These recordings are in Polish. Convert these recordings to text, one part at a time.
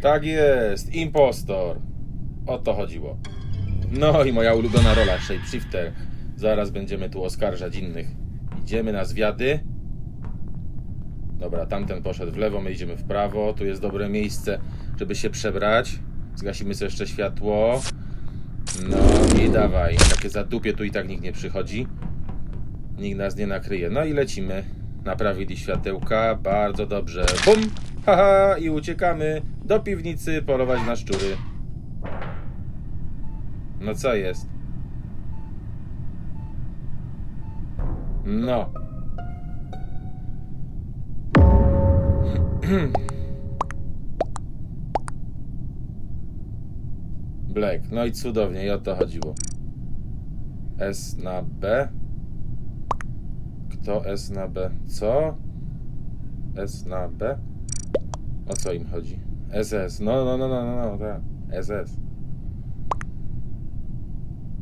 Tak jest, impostor. O to chodziło. No i moja ulubiona rola, shapeshifter. Zaraz będziemy tu oskarżać innych. Idziemy na zwiady. Dobra, tamten poszedł w lewo, my idziemy w prawo. Tu jest dobre miejsce, żeby się przebrać. Zgasimy sobie jeszcze światło. No i dawaj. Takie zadupie tu i tak nikt nie przychodzi. Nikt nas nie nakryje. No i lecimy. Naprawili światełka. Bardzo dobrze. Bum! Haha! I uciekamy do piwnicy polować na szczury. No co jest? No. Black. No i cudownie, i o to chodziło. S na B. Kto S na B? Co? S na B? O co im chodzi? SS. No, no, no, no, no, no, tak. SS.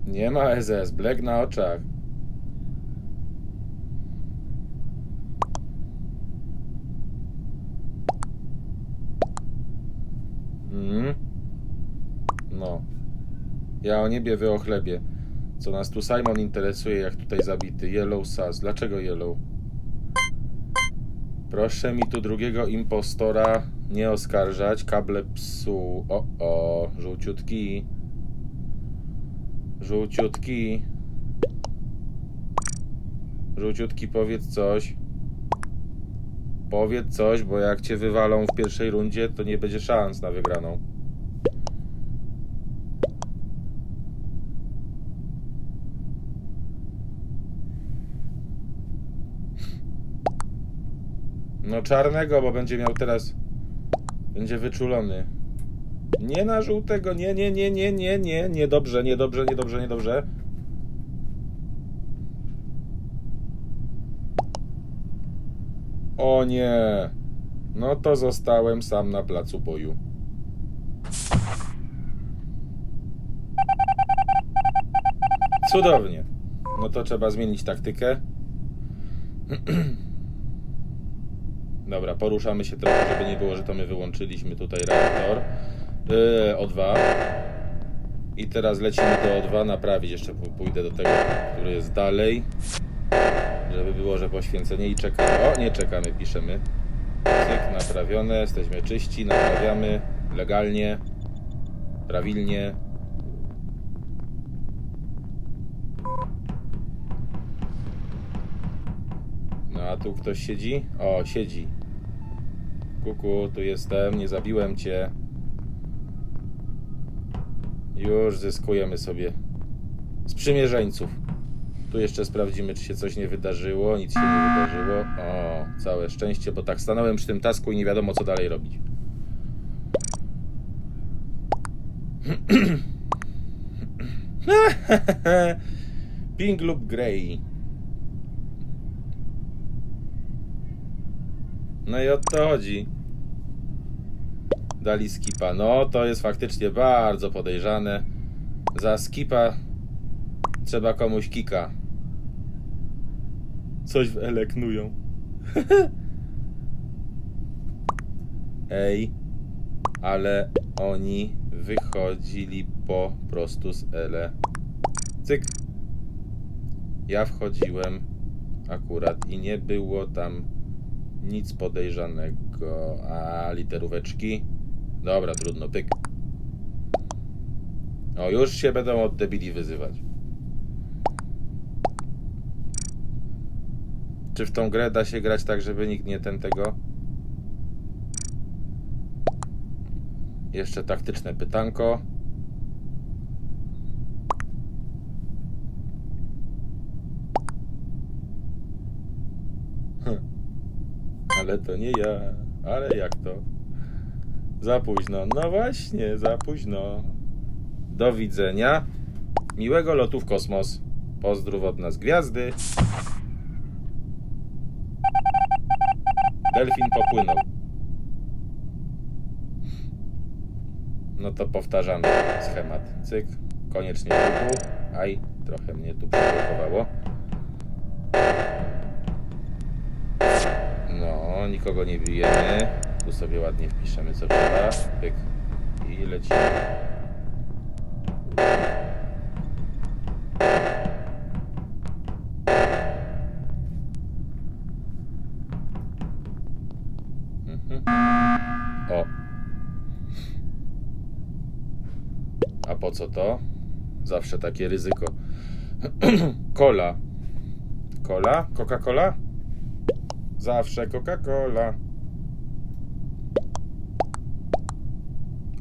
Nie ma SS. Black na oczach. Mhm. No. Ja o niebie, wy o chlebie. Co nas tu Simon interesuje, jak tutaj zabity. Yellow Sas. Dlaczego Yellow? Proszę mi tu drugiego impostora nie oskarżać. Kable psu. O, o, żółciutki. Żółciutki. Żółciutki, powiedz coś. Powiedz coś, bo jak cię wywalą w pierwszej rundzie, to nie będzie szans na wygraną. No czarnego, bo będzie miał teraz. Będzie wyczulony. Nie na żółtego, nie, nie, nie, nie, nie, nie, niedobrze, niedobrze, niedobrze, niedobrze. O nie. No to zostałem sam na placu boju. Cudownie. No to trzeba zmienić taktykę. Dobra, poruszamy się trochę, żeby nie było, że to my wyłączyliśmy tutaj reaktor. Yy, O2. I teraz lecimy do O2, naprawić. Jeszcze pó- pójdę do tego, który jest dalej. Żeby było, że poświęcenie i czekamy. O, nie czekamy, piszemy. Cyk, naprawione, jesteśmy czyści, naprawiamy legalnie, prawilnie. No a tu ktoś siedzi? O, siedzi. Kuku, tu jestem, nie zabiłem cię. Już zyskujemy sobie sprzymierzeńców. Tu jeszcze sprawdzimy, czy się coś nie wydarzyło. Nic się nie wydarzyło. O, całe szczęście, bo tak stanąłem przy tym tasku i nie wiadomo, co dalej robić. Pink lub grey. No i o to chodzi. Dali skipa. No, to jest faktycznie bardzo podejrzane. Za skipa trzeba komuś kika. Coś wyeleknują. Ej, ale oni wychodzili po prostu z ele. Cyk. Ja wchodziłem akurat i nie było tam nic podejrzanego. A literóweczki. Dobra, trudno, pyk. O, już się będą od debili wyzywać. Czy w tą grę da się grać tak, żeby nikt nie ten tego? Jeszcze taktyczne pytanko. Hm. Ale to nie ja. Ale jak to? Za późno. No właśnie, za późno. Do widzenia. Miłego lotu w kosmos. Pozdrów od nas gwiazdy. Delfin popłynął. No to powtarzamy schemat. Cyk. Koniecznie ruchu. Aj, trochę mnie tu przyblokowało. No, nikogo nie bijemy. Tu sobie ładnie wpiszemy co trzeba. Pyk. I lecimy. Mhm. O. A po co to? Zawsze takie ryzyko. Cola. Cola? Coca-Cola? Zawsze Coca-Cola.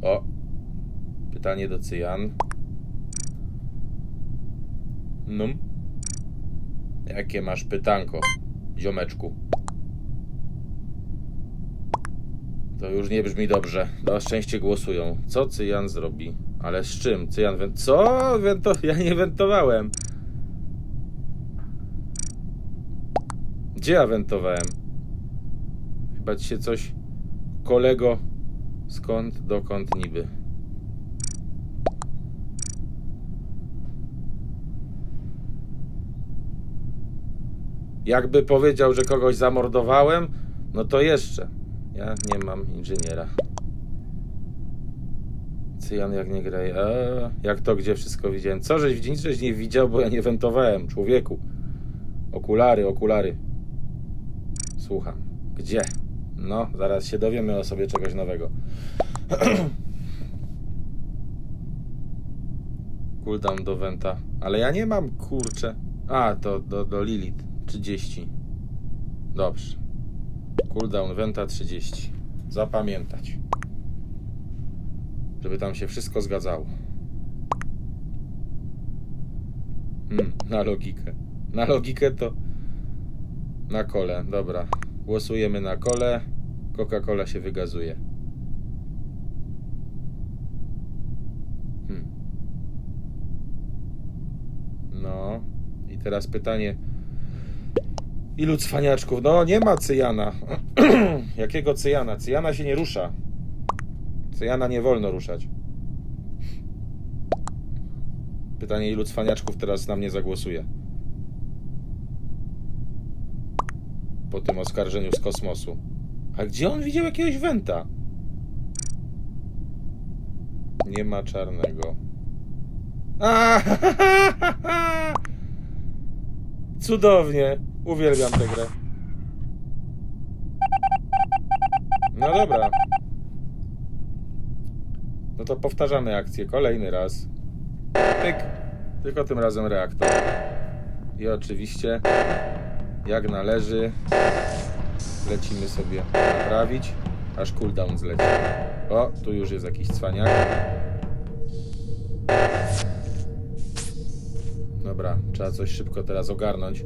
O. Pytanie do Cyjan. No. Jakie masz pytanko, ziomeczku? To już nie brzmi dobrze. Na szczęście głosują. Co Cyjan zrobi? Ale z czym? Cyjan went... Co? Wento... Ja nie wentowałem. Gdzie ja wentowałem? Chyba ci się coś... Kolego... Skąd, dokąd niby? Jakby powiedział, że kogoś zamordowałem, no to jeszcze. Ja nie mam inżyniera. Cyjan jak nie gra. Eee, jak to, gdzie wszystko widziałem? Co żeś nic żeś nie widział, bo ja nie wentowałem, człowieku. Okulary, okulary. Słucham. Gdzie? No, zaraz się dowiemy o sobie czegoś nowego. Cooldown do Venta. Ale ja nie mam, kurczę. A, to do, do Lilith. 30. Dobrze. Cooldown Venta 30. Zapamiętać. Żeby tam się wszystko zgadzało. Hmm, na logikę. Na logikę to na kole. Dobra. Głosujemy na kole. Coca-Cola się wygazuje. Hmm. No. I teraz pytanie. Ilu cwaniaczków? No, nie ma cyjana. Jakiego cyjana? Cyjana się nie rusza. Cyjana nie wolno ruszać. Pytanie, ilu cwaniaczków teraz na mnie zagłosuje? Po tym oskarżeniu z kosmosu. A gdzie on widział jakiegoś wenta? Nie ma czarnego. Cudownie. Uwielbiam tę grę. No dobra. No to powtarzamy akcję kolejny raz. Tyk. Tylko tym razem reaktor. I oczywiście, jak należy, lecimy sobie naprawić, aż cooldown zleci. O, tu już jest jakiś cwaniak. Dobra, trzeba coś szybko teraz ogarnąć.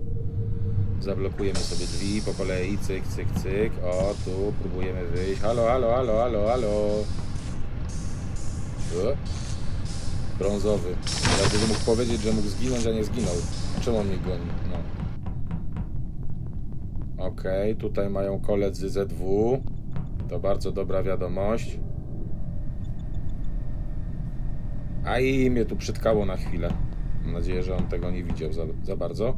Zablokujemy sobie drzwi po kolei, cyk, cyk, cyk. O, tu próbujemy wyjść. Halo, halo, halo, halo, halo. O. Brązowy. Ja bym mógł powiedzieć, że mógł zginąć, a nie zginął. Czemu on mnie goni? No. Okej, tutaj mają koledzy ZW. To bardzo dobra wiadomość. A i mnie tu przytkało na chwilę. Mam nadzieję, że on tego nie widział za, za bardzo.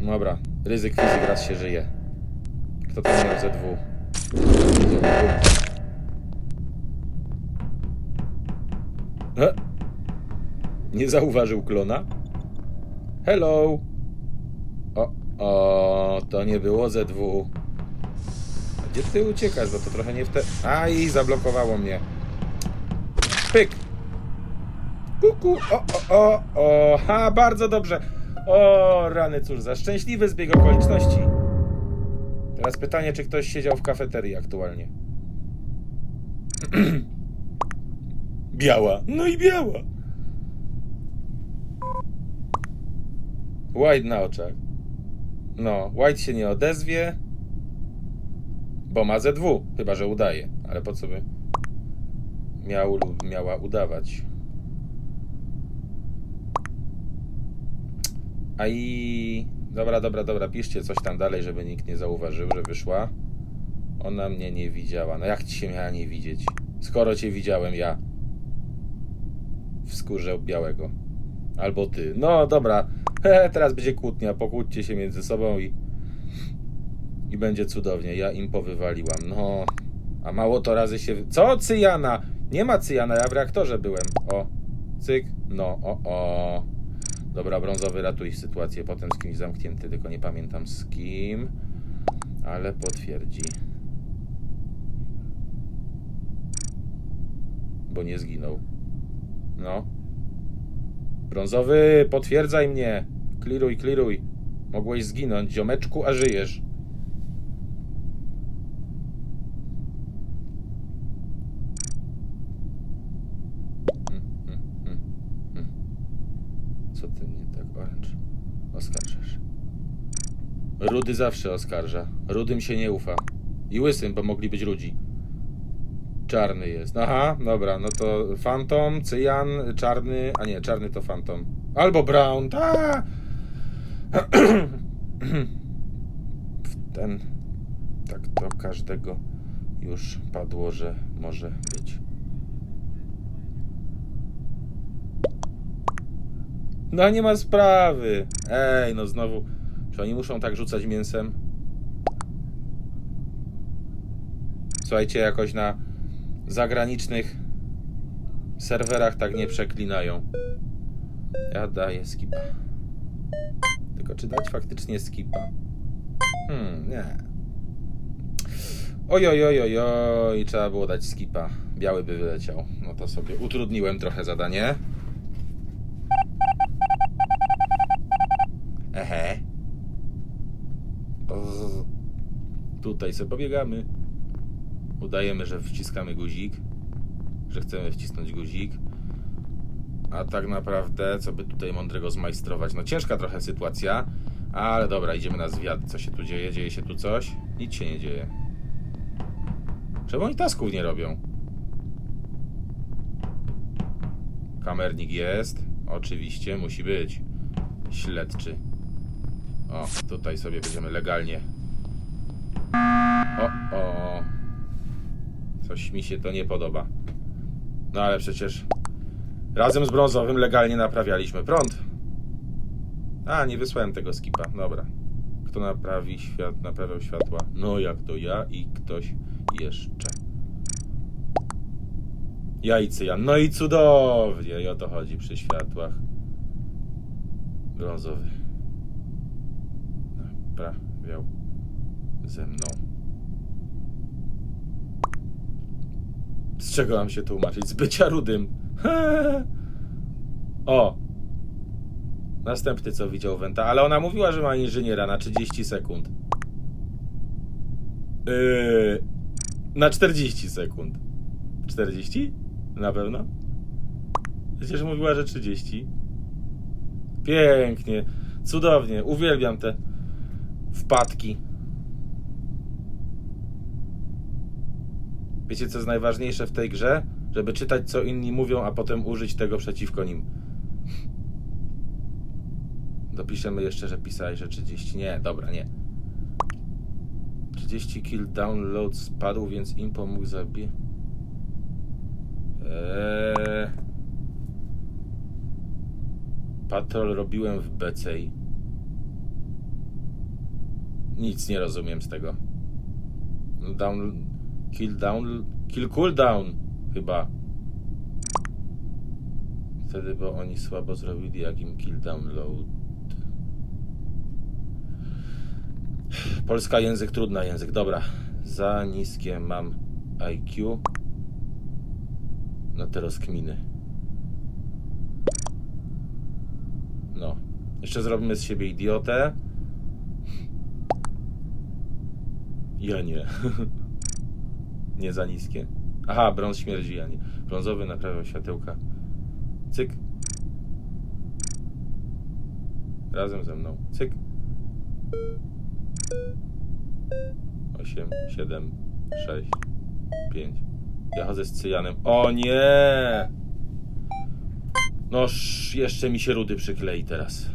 Dobra, ryzyk fizyk raz się żyje. Kto tam miał ZW? E? Nie zauważył klona? Hello! O, o, to nie było ZW. A Gdzie ty uciekasz, bo to trochę nie w te... Aj, zablokowało mnie. Pyk! Kuku, o, o, o, o, ha, bardzo dobrze. O, rany, cóż za szczęśliwy zbieg okoliczności. Teraz pytanie, czy ktoś siedział w kafeterii aktualnie. biała, no i biała. White na oczach. No, White się nie odezwie, bo ma ZW, chyba że udaje, ale po co by miał miała udawać. A i... Dobra, dobra, dobra, piszcie coś tam dalej, żeby nikt nie zauważył, że wyszła. Ona mnie nie widziała. No jak ci się miała nie widzieć? Skoro cię widziałem ja. W skórze białego. Albo ty. No dobra. Teraz będzie kłótnia. Pokłóćcie się między sobą i I będzie cudownie. Ja im powywaliłam. No. A mało to razy się. Co? Cyjana! Nie ma cyjana, ja w reaktorze byłem. O. Cyk. No, o, o. Dobra, brązowy ratuj sytuację. Potem z kimś zamknięty, tylko nie pamiętam z kim. Ale potwierdzi. Bo nie zginął. No. Brązowy, potwierdzaj mnie. Kliruj, kliruj. Mogłeś zginąć, ziomeczku, a żyjesz. Co ty mnie tak, Orange, oskarżasz? Rudy zawsze oskarża. Rudym się nie ufa. I łysym, bo mogli być ludzi. Czarny jest. Aha, dobra, no to Phantom, Cyjan, czarny, a nie, czarny to Phantom. Albo Brown, ta! Ten, tak do każdego już padło, że może być. No nie ma sprawy. Ej, no znowu. Czy oni muszą tak rzucać mięsem? Słuchajcie, jakoś na zagranicznych serwerach tak nie przeklinają. Ja daję skipa. Tylko czy dać faktycznie skipa? Hmm, nie. Oj, oj, oj, oj, oj, trzeba było dać skipa. Biały by wyleciał. No to sobie utrudniłem trochę zadanie. Ehe. O, Tutaj sobie pobiegamy. Udajemy, że wciskamy guzik. Że chcemy wcisnąć guzik. A tak naprawdę, co by tutaj mądrego zmajstrować? No ciężka trochę sytuacja, ale dobra, idziemy na zwiat. Co się tu dzieje? Dzieje się tu coś? Nic się nie dzieje. Czemu oni tasków nie robią? Kamernik jest. Oczywiście, musi być. Śledczy. O, tutaj sobie będziemy legalnie. O, o. Coś mi się to nie podoba. No ale przecież razem z brązowym legalnie naprawialiśmy prąd. A, nie wysłałem tego skipa. Dobra. Kto naprawi świat, naprawiał światła? No jak to ja i ktoś jeszcze. Ja. No i cudownie. I o to chodzi przy światłach. Brązowy. Naprawiał ze mną. Z czego mam się tłumaczyć? Z bycia rudym. o! Następny co widział Wenta, ale ona mówiła, że ma inżyniera na 30 sekund. Yy, na 40 sekund. 40? Na pewno? Przecież mówiła, że 30. Pięknie, cudownie, uwielbiam te wpadki. Wiecie, co jest najważniejsze w tej grze? Żeby czytać, co inni mówią, a potem użyć tego przeciwko nim. Dopiszemy jeszcze, że pisałeś, że 30. Nie, dobra, nie. 30 kill download spadł, więc im pomógł zabije. Eee... Patrol robiłem w BCI. Nic nie rozumiem z tego. Down... Kill down... Kill cooldown chyba. Wtedy, bo oni słabo zrobili, jak im kill download. Polska język, trudna język. Dobra. Za niskie mam IQ na te rozkminy. No. Jeszcze zrobimy z siebie idiotę. Ja nie. nie za niskie. Aha, brąz śmierdzi, ja nie. Brązowy naprawiał światełka. Cyk. Razem ze mną. Cyk. 8, 7, 6, 5. Ja chodzę z cyjanem. O nie! Noż, jeszcze mi się rudy przyklei teraz.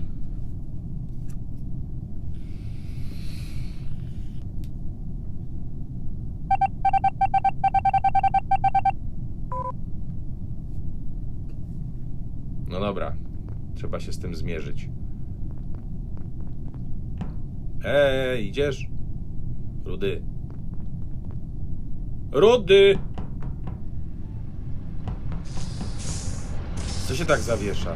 No dobra, trzeba się z tym zmierzyć. Ej, idziesz? Rudy. Rudy! Co się tak zawiesza?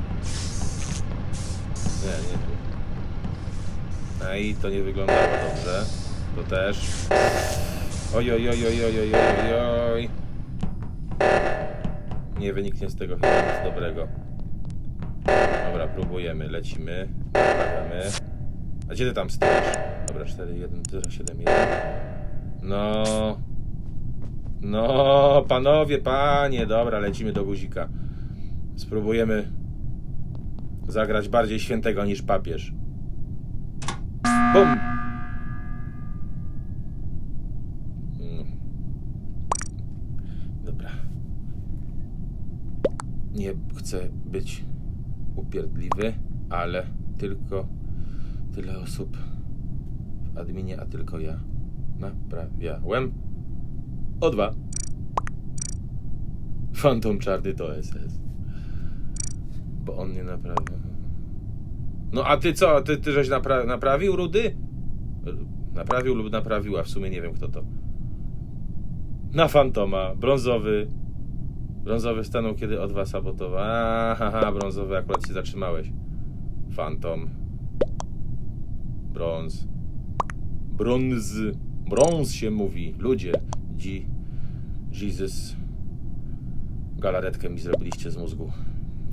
Nie, nie tu. No i to nie wyglądało dobrze. To też. Oj, oj, oj, oj, oj, oj, oj, oj. Nie wyniknie z tego chyba nic dobrego. Dobra, próbujemy, lecimy, naprawiamy. A gdzie ty tam stoisz? Dobra, 4, 1, 0, 7, 1. No. No, panowie, panie, dobra, lecimy do guzika. Spróbujemy zagrać bardziej świętego niż papież. Bum! Mm. Dobra. Nie chcę być upierdliwy, ale tylko tyle osób w adminie, a tylko ja naprawiałem. O dwa. Phantom Czarny to SS. Bo on nie naprawił. No a ty co? Ty, ty żeś napra naprawił Rudy? Naprawił lub naprawiła, w sumie nie wiem kto to. Na Fantoma, brązowy. Brązowy stanął kiedy O2 sabotował. Aha, brązowy akurat się zatrzymałeś. Fantom. Brąz. Brąz. Brąz się mówi. Ludzie. Dzi. Jesus. Galaretkę mi zrobiliście z mózgu.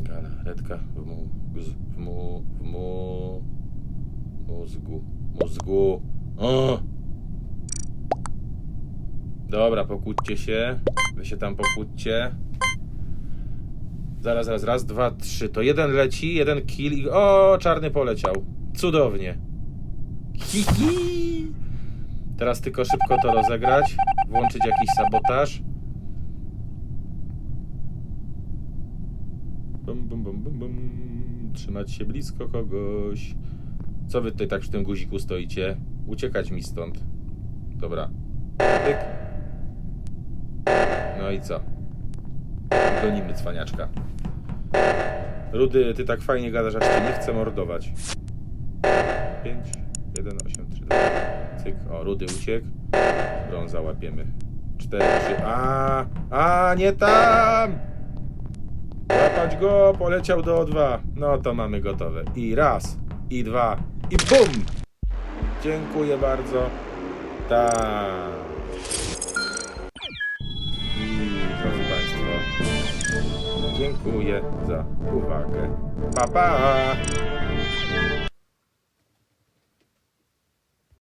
Galaretka w mu, w mu, w mu, mózgu, mózgu. O! Dobra, pokłóćcie się. Wy się tam pokłóćcie. Zaraz, raz, raz, dwa, trzy. To jeden leci, jeden kill i... O, czarny poleciał. Cudownie. Hi, hi. Teraz tylko szybko to rozegrać. Włączyć jakiś sabotaż. Bum, bum, bum, bum, bum. Trzymać się blisko kogoś. Co wy tutaj tak w tym guziku stoicie? Uciekać mi stąd. Dobra. Pyk. No i co? Gonimy cwaniaczka. Rudy, ty tak fajnie gadasz, aż cię nie chcę mordować. 5, 1, 8, 3, 2. Cyk. O, Rudy uciekł. Brąza łapiemy. 4, 3. A, a, nie tam! Łapać go, poleciał do O2. No to mamy gotowe. I raz, i dwa, i bum! Dziękuję bardzo. Tak. Dziękuję za uwagę. Pa, pa!